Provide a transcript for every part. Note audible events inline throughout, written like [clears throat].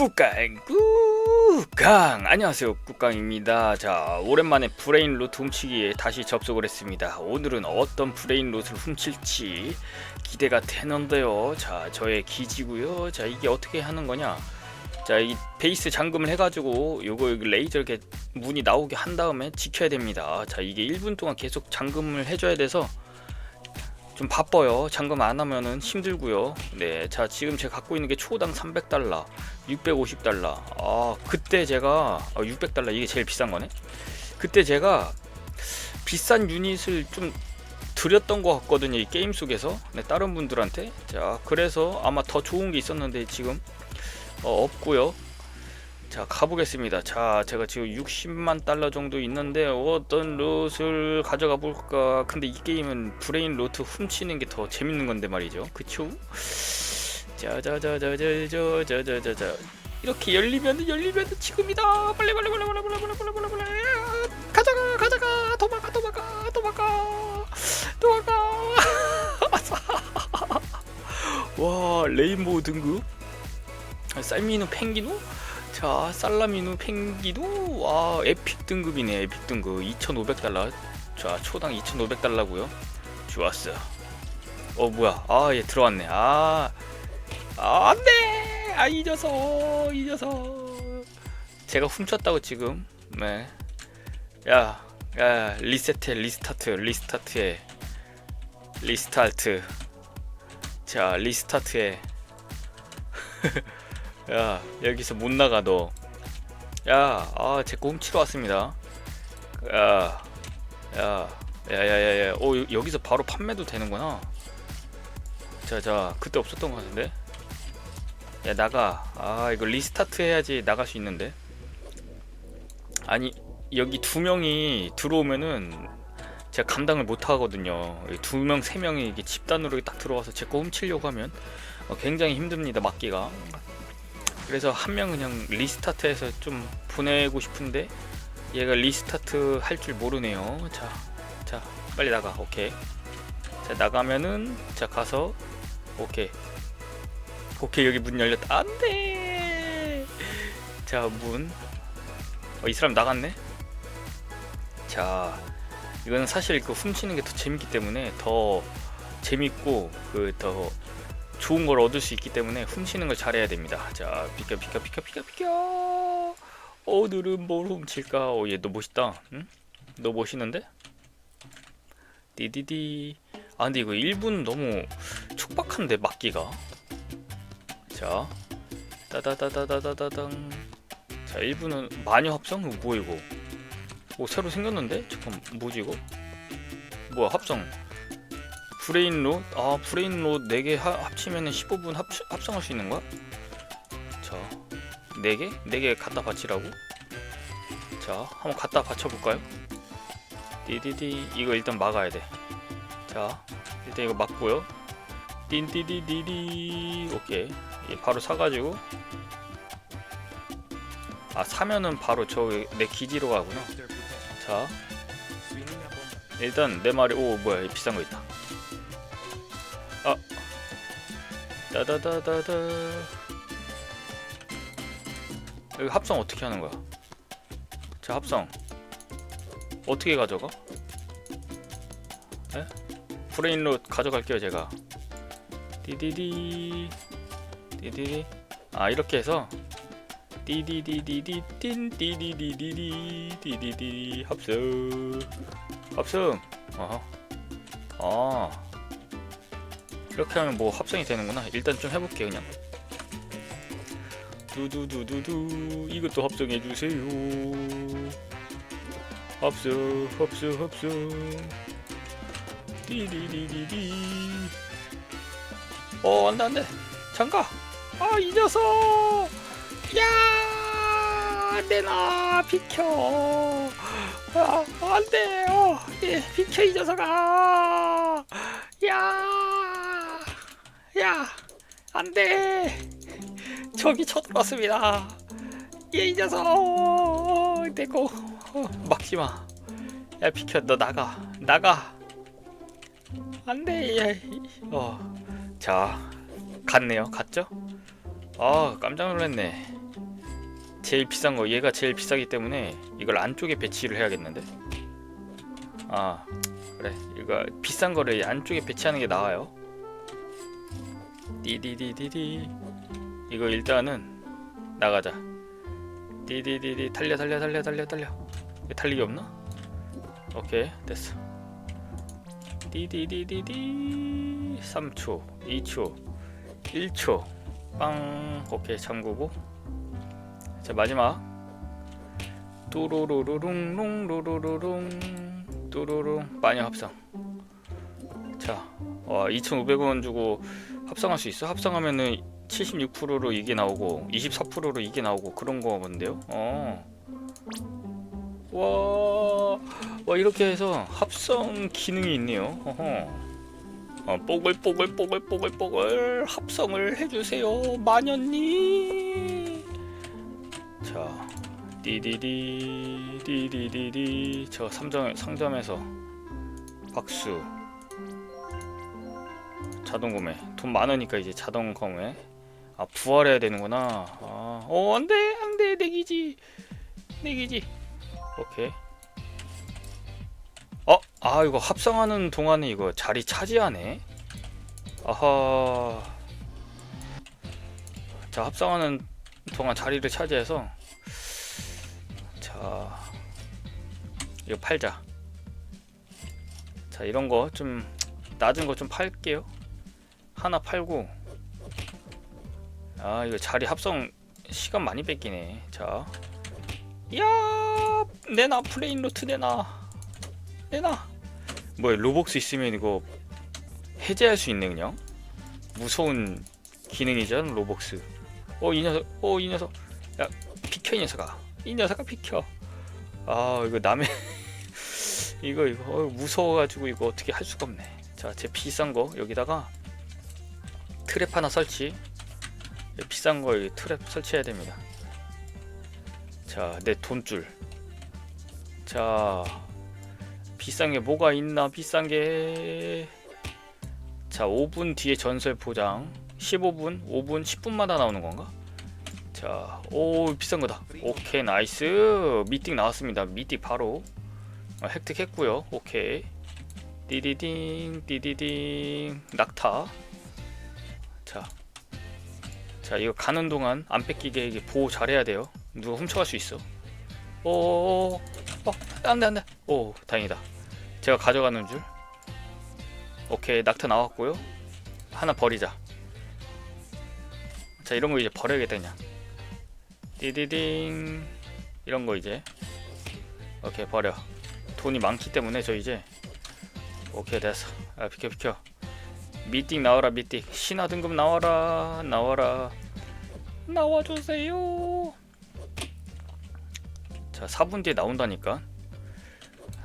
꾸깡 꾸깡 안녕하세요. 꾸깡입니다. 자 오랜만에 브레인 루트 훔치기에 다시 접속을 했습니다. 오늘은 어떤 브레인 루트를 훔칠지 기대가 되는데요. 자 저의 기지고요. 자 이게 어떻게 하는 거냐? 자 이 베이스 잠금을 해가지고 요거 레이저 이렇게 문이 나오게 한 다음에 지켜야 됩니다. 자 이게 1분 동안 계속 잠금을 해줘야 돼서 좀 바빠요. 잠금 안 하면은 힘들고요. 네, 자 지금 제가 갖고 있는 게 초당 300달러, 650달러. 아 그때 제가 아, 600달러 이게 제일 비싼 거네. 그때 제가 비싼 유닛을 좀 드렸던 것 같거든요. 이 게임 속에서 네, 다른 분들한테. 자 그래서 아마 더 좋은 게 있었는데 지금 어, 없고요. 자 가보겠습니다. 자 제가 지금 60만 달러 정도 있는데 어떤 롯을 가져가 볼까? 근데 이 게임은 브레인 로트 훔치는 게 더 재밌는 건데 말이죠. 그쵸? 자자자자자자자자자자 이렇게 열리면 열리면 지금이다. 빨리 빨리 빨리 빨리 빨리 빨리 빨리 빨리 빨리 가져가 가져가 도망가 도망가 도망가 도망가 [laughs] 와 레인보우 등급 쌀미누 펭기누 자 살라미누 펭기도 와 에픽 등급이네 에픽 등급. 2500달러. 자 초당 2500달러고요. 좋았어 어 뭐야? 아 얘 들어왔네. 아, 아 안돼! 아 잊어서 잊어서 제가 훔쳤다고 지금? 네 야야 야, 리세트 리스타트 리스타트해. 리스타트. 자 리스타트해 [laughs] 야 여기서 못 나가 너. 야, 아, 제거 훔치러 왔습니다. 야, 야, 야야야야. 오 여- 여기서 바로 판매도 되는구나. 자, 자, 그때 없었던 것 같은데. 야 나가. 아 이거 리스타트 해야지 나갈 수 있는데. 아니 여기 두 명이 들어오면은 제가 감당을 못 하거든요. 두 명, 세 명이 이게 집단으로 딱 들어와서 제 거 훔치려고 하면 어, 굉장히 힘듭니다. 막기가. 그래서 한 명 그냥 리스타트해서 좀 보내고 싶은데 얘가 리스타트 할 줄 모르네요. 자, 자, 빨리 나가. 오케이. 자, 나가면은 자 가서 오케이. 오케이 여기 문 열렸다. 안 돼. 자, 문. 어, 이 사람 나갔네. 자, 이거는 사실 그 훔치는 게 더 재밌기 때문에 더 재밌고 그 더 좋은 걸 얻을 수 있기 때문에 훔치는 걸 잘해야 됩니다. 자, 비켜 비켜 비켜 비켜 비켜. 오늘은 뭘 훔칠까? 오, 얘 너 멋있다. 응? 너 멋있는데? 디디디. 아, 근데 이거 1분 너무 촉박한데 막기가. 자, 따다다다다다당. 자, 1분은 마녀 합성? 이거 뭐야 이거? 오, 새로 생겼는데? 잠깐, 뭐지 이거? 뭐야 합성? 브레인로 아 브레인로 4개 합치면은 15분 합, 합성할 수 있는 거야? 자 4개? 4개 갖다 바치라고? 자 한번 갖다 바쳐볼까요? 디디디 이거 일단 막아야 돼자 일단 이거 막고요 딘디디디디 오케이 예, 바로 사가지고 아 사면은 바로 저 내 기지로 가구나 자 일단 내 말이 오 뭐야 비싼 거 있다 따다다다다. 여기 합성 어떻게 하는 거야? 자 합성. 어떻게 가져가? 에? 브레인로 가져갈게요 제가. 디디디. 디디디. 아 이렇게 해서 디디디디디 딘 디디디디디 디디디 합성. 합성. 어허. 아 이렇게 하면 뭐 합성이 되는구나. 일단 좀 해볼게 그냥. 두두두두두 이것도 합성해 주세요. 합성 합성 합성. 디디디디디. 어 안돼 안돼. 잠깐. 아이 녀석. 야 안돼나 비켜. 아 안돼. 어, 예 비켜 이 녀석아. 야, 야, 안 돼. 저기 쳐들어왔습니다. 얘, 이 녀석. 내고 막지 마. 야, 비켜. 너 나가. 나가. 안 돼. 야, 이- 어. 자, 갔네요. 갔죠? 아, 깜짝 놀랐네. 제일 비싼 거 얘가 제일 비싸기 때문에 이걸 안쪽에 배치를 해야겠는데 아 그래 이거 비싼 거를 이 안쪽에 배치하는 게 나아요 디디디디디. 이거 일단은 나가자. 디디디디. 달려 달려 달려 달려 달려. 달리기 없나? 오케이 됐어. 디디디디디. 3초 2초 1초. 빵. 오케이 잠그고. 자 마지막. 뚜루루루룽 룽루루루룽. 뚜루룽. 마녀 합성. 자 와, 2,500원 주고 합성할 수 있어? 합성하면은 76%로 이게 나오고 24%로 이게 나오고 그런 거 본데요? 어. 와, 와 이렇게 해서 합성 기능이 있네요. 어허. 어, 뽀글뽀글 뽀글뽀글 뽀글 합성을 해주세요 마녀님. 자, 디디디 디디디디 저 상점 상점에서 박수. 자동 구매 돈 많으니까 이제 자동 구매 아 부활해야 되는구나. 아, 어 안돼 안돼 내 기지. 내 기지. 오케이. 어 아 이거 합성하는 동안에 이거 자리 차지하네. 아하. 자 합성하는 동안 자리를 차지해서. 자 이거 팔자. 자 이런 거 좀 낮은 거 좀 팔게요 하나 팔고. 아 이거 자리 합성 시간 많이 뺏기네. 자. 야, 내놔 플레인 로트 내놔. 내놔. 뭐야 로복스 있으면 이거 해제할 수 있네 그냥? 무서운 기능이잖아 로복스. 어 이 녀석 어 이 녀석. 야 비켜 이 녀석아. 이 녀석아 비켜. 아 이거 남의 [laughs] 이거 이거. 어, 무서워가지고 이거 어떻게 할 수가 없네. 자 제 비싼 거 여기다가 트랩 하나 설치. 비싼 거 트랩 설치해야 됩니다. 자 내 돈줄. 자 비싼 게 뭐가 있나 비싼 게 자 5분 뒤에 전설 포장. 15분 5분 10분마다 나오는 건가? 자 오 비싼 거다. 오케이 나이스. 미팅 나왔습니다. 미팅 바로. 어, 획득했고요. 오케이. 띠디딩 띠디딩. 낙타 자, 자 이거 가는 동안 안 뺏기게 이게 보호 잘해야 돼요. 누가 훔쳐갈 수 있어. 오, 어, 안 돼 안 돼. 오, 다행이다. 제가 가져가는 줄. 오케이, 낙타 나왔고요. 하나 버리자. 자, 이런 거 이제 버려야겠다 그냥. 띠디딩 이런 거 이제. 오케이 버려. 돈이 많기 때문에 저 이제. 오케이 됐어. 아 비켜 비켜. 미팅 나와라 미팅. 신화 등급 나와라 나와라. 나와주세요. 자 4분 뒤에 나온다니까.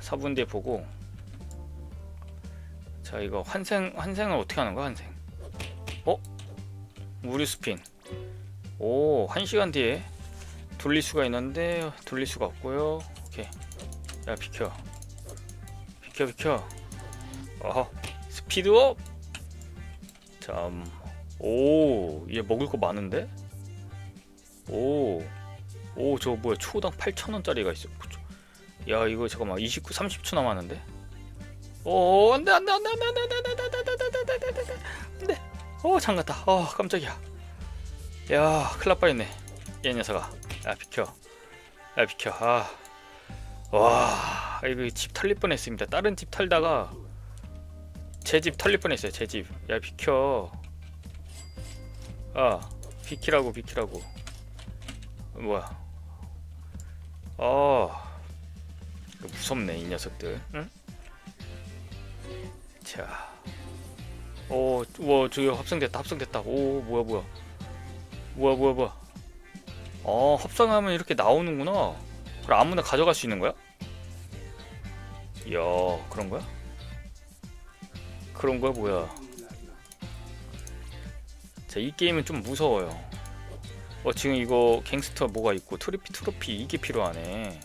4분 뒤에 보고. 자 이거 환생 환생을 어떻게 하는 거야 환생? 어? 무료 스핀. 오 1시간 뒤에 돌릴 수가 있는데 돌릴 수가 없고요. 오케이. 야 비켜. 비켜 비켜. 어허 스피드업 참, 오, 얘 먹을 거 많은데? 오, 오, 저 뭐야, 초당 8,000원짜리가 있어. 야, 이거 잠깐만, 29, 30초 남았는데? 오, 안 돼, 안 돼, 안 돼, 안 돼, 안 돼, 안 돼, 안 돼, 안 돼, 안 돼, 안 돼, 안 돼. 어, 잠갔다. 어, 깜짝이야. 야, 큰일 날 뻔했네. 얘 녀석아. 야, 비켜. 야, 비켜. 아. 와, 이거 집 털릴 뻔했습니다. 다른 집 털다가 제 집 털릴 뻔했어요 제 집 야 비켜 아 비키라고 비키라고 뭐야 아 무섭네 이 녀석들 응? 자 오, 와, 저기 합성됐다, 합성됐다. 오, 뭐야, 뭐야. 뭐야, 뭐야, 뭐야. 어, 합성하면 이렇게 나오는구나. 그럼 아무나 가져갈 수 있는 거야? 이야, 그런 거야? 그런 거야 뭐야. 자 이 게임은 좀 무서워요. 어 지금 이거 갱스터 뭐가 있고 트로피 트로피 이게 필요하네.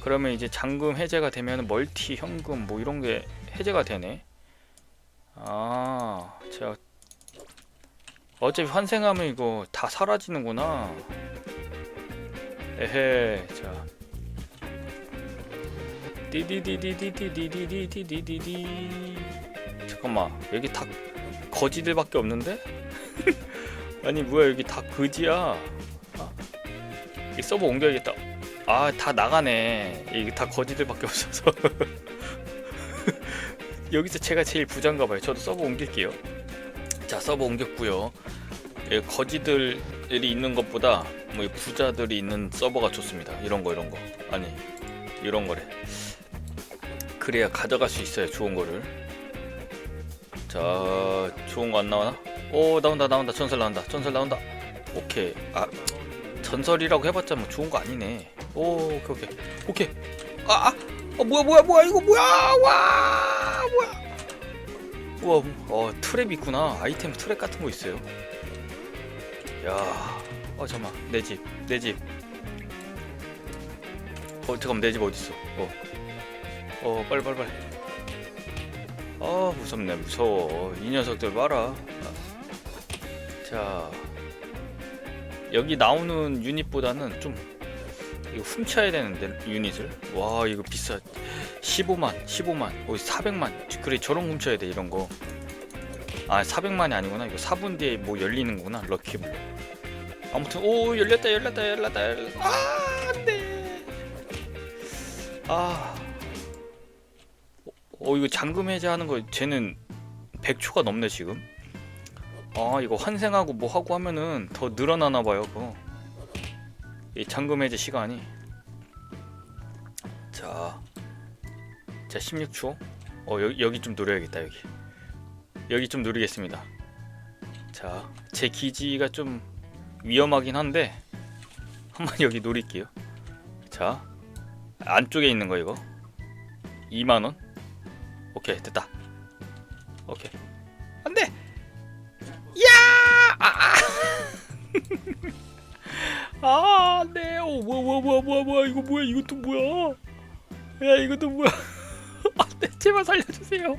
그러면 이제 잠금 해제가 되면 멀티 현금 뭐 이런 게 해제가 되네. 아 제가 어차피 환생하면 이거 다 사라지는구나. 에헤 자. 디디디디디디디디디디디디 잠깐만 여기 다 거지들밖에 없는데? [laughs] 아니 뭐야 여기 다 거지야. 아, 이 서버 옮겨야겠다. 아 다 나가네. 이게 다 거지들밖에 없어서. [laughs] 여기서 제가 제일 부자인가 봐요. 저도 서버 옮길게요. 자 서버 옮겼고요. 예, 거지들이 있는 것보다 뭐이 부자들이 있는 서버가 좋습니다. 이런 거 이런 거. 아니 이런 거래. 그래야 가져갈 수 있어요 좋은 거를 자 좋은 거 안 나오나? 오 나온다 나온다. 전설 나온다 전설 나온다. 오케이. 아 전설이라고 해봤자 뭐 좋은 거 아니네. 오 오케이 오케이. 오케이. 아, 아 어, 뭐야 뭐야 뭐야 이거 뭐야? 와 뭐야? 우와 어 트랩 있구나. 아이템 트랩 같은 거 있어요. 야어 잠만. 내 집 내 집 어 잠깐만. 내 집 어딨어? 어. 어 빨리 빨리 빨리 아 무섭네 무서워. 이 녀석들 봐라. 자 여기 나오는 유닛보다는 좀 이거 훔쳐야 되는데 유닛을? 와 이거 비싸. 15만 15만 어 400만. 그래 저런 훔쳐야 돼 이런 거아 400만이 아니구나. 이거 4분 뒤에 뭐 열리는구나 럭키블로 아무튼 오 열렸다 열렸다 열렸다 열렸다. 아 안돼. 아 어 이거 잠금 해제하는 거 쟤는 100초가 넘네 지금? 아 이거 환생하고 뭐 하고 하면은 더 늘어나나 봐요 그거. 이 잠금 해제 시간이. 자, 자 16초. 어 여기, 여기 좀 노려야겠다 여기. 여기 좀 노리겠습니다. 자 제 기지가 좀 위험하긴 한데 한번 [laughs] 여기 노릴게요. 자 안쪽에 있는 거 이거. 2만원 오케이 됐다. 오케이. 안돼! 야! 아, 아. [laughs] 안돼! 오 뭐야 뭐야 뭐야 뭐야 뭐야 이거 뭐야 이것도 뭐야? 야 이것도 뭐야? [laughs] 안돼 제발 살려주세요.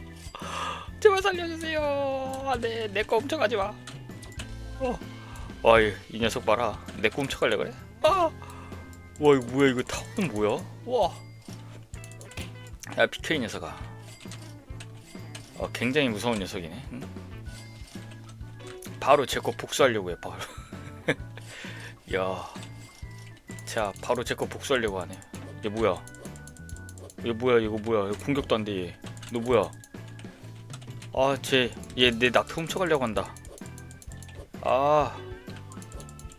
제발 살려주세요. 안돼 내거 훔쳐가지 마. 어. 와이 이 녀석 봐라. 내거 훔쳐갈래 그래? 아 와 이거 뭐야 이거 타워는 뭐야? 와야 비켜 이 녀석아 어, 굉장히 무서운 녀석이네. 응? 바로 제 거 복수하려고 해. 바로. [laughs] 야, 자 바로 제 거 복수하려고 하네. 얘 뭐야? 얘 뭐야? 이거 뭐야? 이거 공격도 안 돼. 얘. 너 뭐야? 아, 쟤 얘 내 낙타 훔쳐가려고 한다. 아,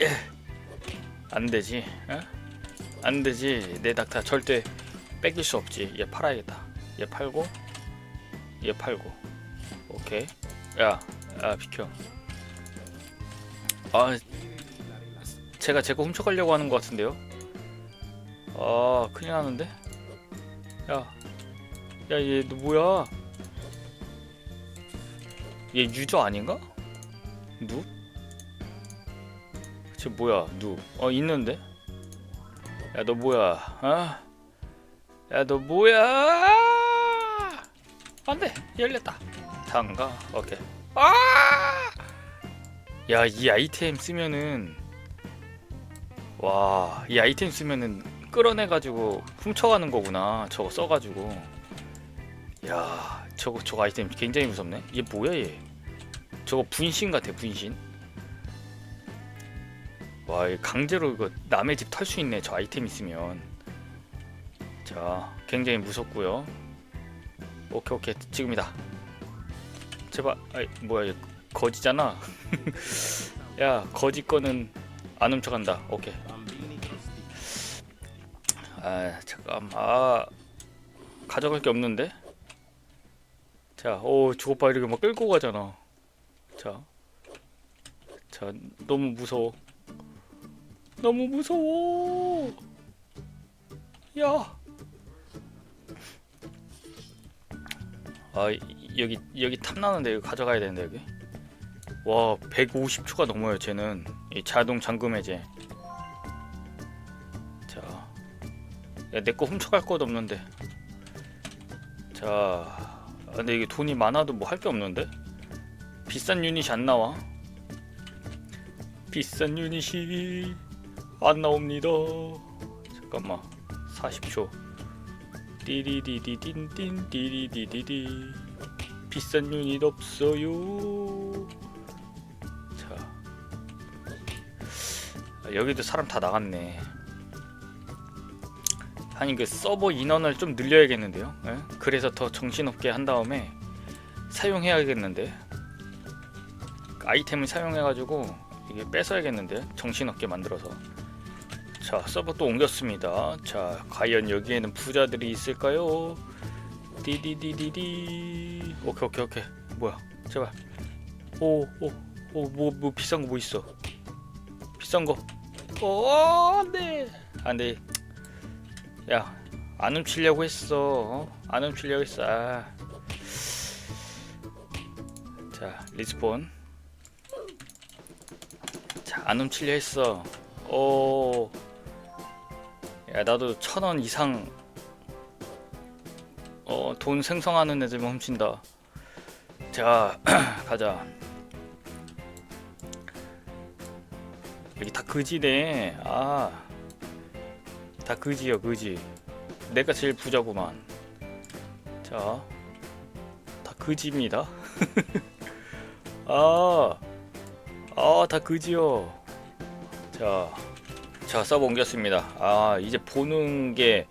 예. 안 되지. 어? 안 되지. 내 낙타 절대 뺏길 수 없지. 얘 팔아야겠다. 얘 팔고. 얘 팔고 오케이 야, 야 비켜 아 제가 제 거 훔쳐가려고 하는 것 같은데요 아 큰일 나는데 야야얘 너 뭐야 얘 유저 아닌가? 누? 쟤 뭐야 누? 어 있는데? 야 너 뭐야 어? 야너 뭐야 안돼 열렸다. 단가? 오케이. 아 야이 아이템 쓰면은 와 이 아이템 쓰면은 끌어내 가지고 훔쳐가는 거구나 저거 써가지고. 야 저거 저거 아이템 굉장히 무섭네. 얘 뭐야 얘? 저거 분신 같아 분신. 와 강제로 이거 남의 집 털 수 있네 저 아이템 있으면. 자 굉장히 무섭고요 오케이 오케이. 지금이다. 제발 아이 뭐야 얘 거지잖아. [laughs] 야 거지 거는 안 훔쳐간다. 오케이. 아 잠깐. 아 가져갈 게 없는데? 자오 봐 이렇게 막 끌고 가잖아. 자 자, 너무 무서워. 너무 무서워. 야. 아 이- 여기 여기 탐나는데 이거 가져가야 되는데 여기? 와 150초가 넘어요 쟤는. 이 자동 잠금 해제. 자내 거 훔쳐갈 것도 없는데. 자. 아, 근데 이게 돈이 많아도 뭐 할 게 없는데? 비싼 유닛이 안 나와. 비싼 유닛이 안 나옵니다. 잠깐만. 40초. 띠리디디딘딘 띠리디디디 비싼 유닛 없어요. 자 아, 여기도 사람 다 나갔네. 아니 그 서버 인원을 좀 늘려야겠는데요. 예? 그래서 더 정신없게 한 다음에 사용해야겠는데 아이템을 사용해가지고 이게 뺏어야겠는데 정신없게 만들어서 자 서버 또 옮겼습니다. 자 과연 여기에는 부자들이 있을까요? 디디디디디. 오케이 오케이 오케이. 뭐야? 제발. 오 오 오뭐 뭐 비싼 거 뭐 있어? 비싼 거. 어, 안돼. 안돼. 야안 훔치려고 했어. 어? 안 훔치려고 했어. 아. 자 리스폰. 자 안 훔치려 했어. 오. 야 나도 천 원 이상 어 돈 생성하는 애들만 훔친다. 자 [clears throat] 가자. 여기 다 그지네. 아다 그지요 그지. 내가 제일 부자구만. 자 다 그지입니다. [laughs] 아, 아, 다 그지요. 자, 자, 서버 옮겼습니다. 아, 이제 보는 게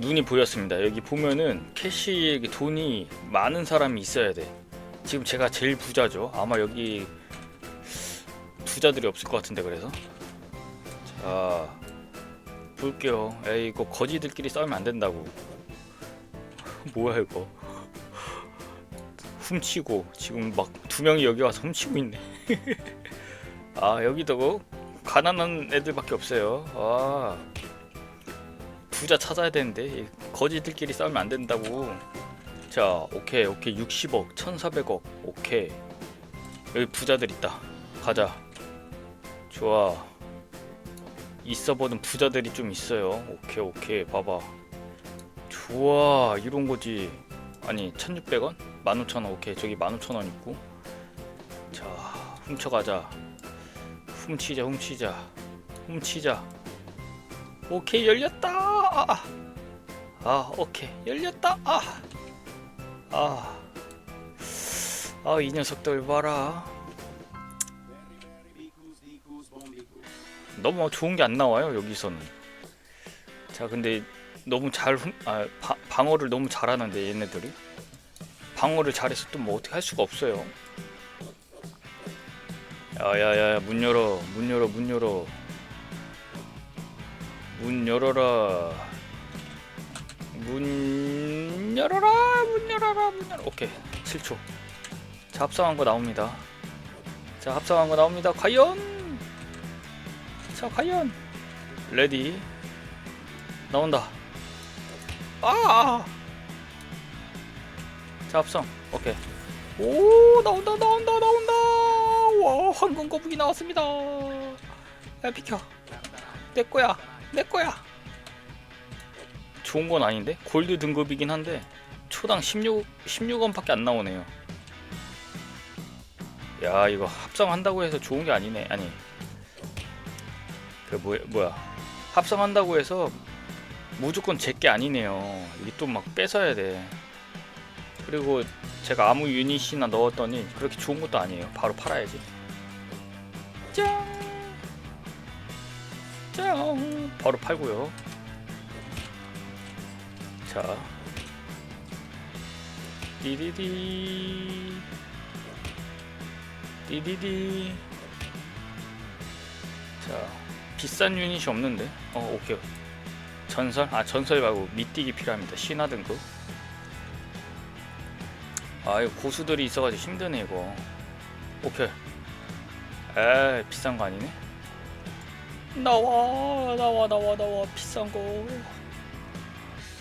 눈이 보였습니다. 여기 보면은 캐시에 이렇게 돈이 많은 사람이 있어야 돼. 지금 제가 제일 부자죠. 아마 여기 부자들이 없을 것 같은데 그래서. 자, 볼게요. 에이, 이거 거지들끼리 싸우면 안 된다고. [laughs] 뭐야 이거? 훔치고 지금 막 두 명이 여기 와서 훔치고 있네. [laughs] 아 여기도 가난한 애들밖에 없어요. 아 부자 찾아야 되는데 이 거지들끼리 싸우면 안 된다고. 자 오케이 오케이 60억 1,400억 오케이 여기 부자들 있다. 가자. 좋아. 이 서버는 부자들이 좀 있어요. 오케이 오케이 봐봐. 좋아 이런 거지. 아니 1,600원? 15,000원 오케이 저기 15,000원 있고 자 훔쳐가자 훔치자 훔치자. 훔치자. 오케이 열렸다. 아, 아 오케이. 열렸다. 아아 아. 아, 이 녀석들 봐라. 너무 좋은 게 안 나와요 여기서는. 자 근데 너무 잘 훔, 아, 바, 방어를 너무 잘하는데 얘네들이. 방어를 잘해서 또 뭐 어떻게 할 수가 없어요. 야야야 문 열어 문 열어 문 열어. 문 열어라. 문 열어라 문 열어라 문 열어. 오케이 7초. 자 합성한 거 나옵니다. 자 합성한 거 나옵니다. 과연? 자 과연? 레디. 나온다. 아! 자 합성. 오케이. 오 나온다 나온다 나온다 와 황금 거북이 나왔습니다. 야 비켜. 내 거야 내 거야. 좋은 건 아닌데? 골드 등급이긴 한데 초당 16 16원밖에 안 나오네요. 야 이거 합성한다고 해서 좋은 게 아니네. 아니 그 뭐야 뭐야. 합성한다고 해서 무조건 제게 아니네요. 이게 또 막 뺏어야 돼. 그리고 제가 아무 유닛이나 넣었더니 그렇게 좋은 것도 아니에요. 바로 팔아야지. 짠! 짠! 바로 팔고요. 자. 디디디. 디디디. 자. 비싼 유닛이 없는데? 어, 오케이. 전설? 아, 전설 말고 미띠기 필요합니다. 신화 등급. 아 이거 고수들이 있어가지고 힘드네 이거. 오케이. 에 비싼 거 아니네 나와 나와 나와 나와. 비싼 거.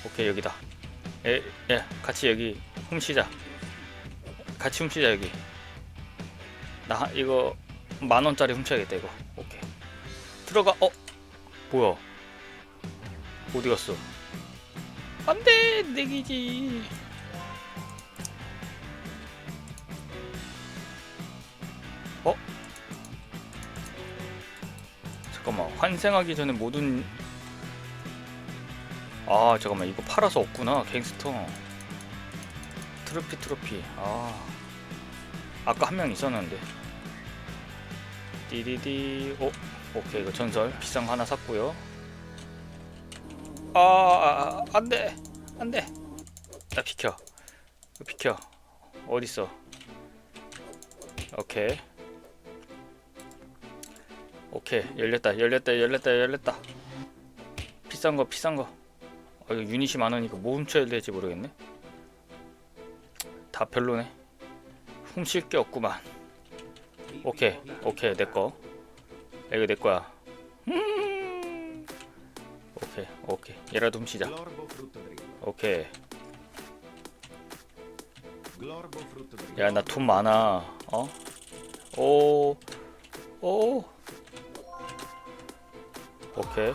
오케이 여기다. 에, 예 같이 여기 훔치자. 같이 훔치자 여기. 나 이거 만 원짜리 훔쳐야겠다 이거. 오케이. 들어가 어? 뭐야? 어디 갔어? 안돼 내기지 환생하기 전에 모든 아 잠깐만. 이거 팔아서 없구나 갱스터. 트로피 트로피. 아. 아까 한 명 있었는데. 띠리디. 오 오케이. 이거 전설. 비상 하나 샀고요. 아, 아, 아. 안돼. 안돼. 나 비켜. 비켜. 어딨어? 오케이. 오케이 열렸다 열렸다 열렸다 열렸다. 비싼 거 비싼 거. 아, 이거 유닛이 많으니까 뭐 훔쳐야 될지 모르겠네. 다 별로네. 훔칠 게 없구만. 오케이 오케이 내거. 이거 내 거야. [laughs] 오케이 오케이. 얘라도 훔치자. 오케이. 야 나 돈 많아. 어? 오오. 오케이.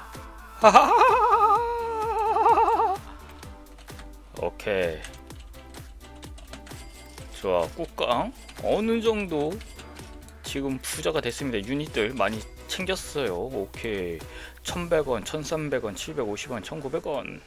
[laughs] 오케이. 좋아, 꾹깡. 어느 정도 지금 부자가 됐습니다. 유닛들 많이 챙겼어요. 오케이. 1100원, 1300원, 750원, 1900원.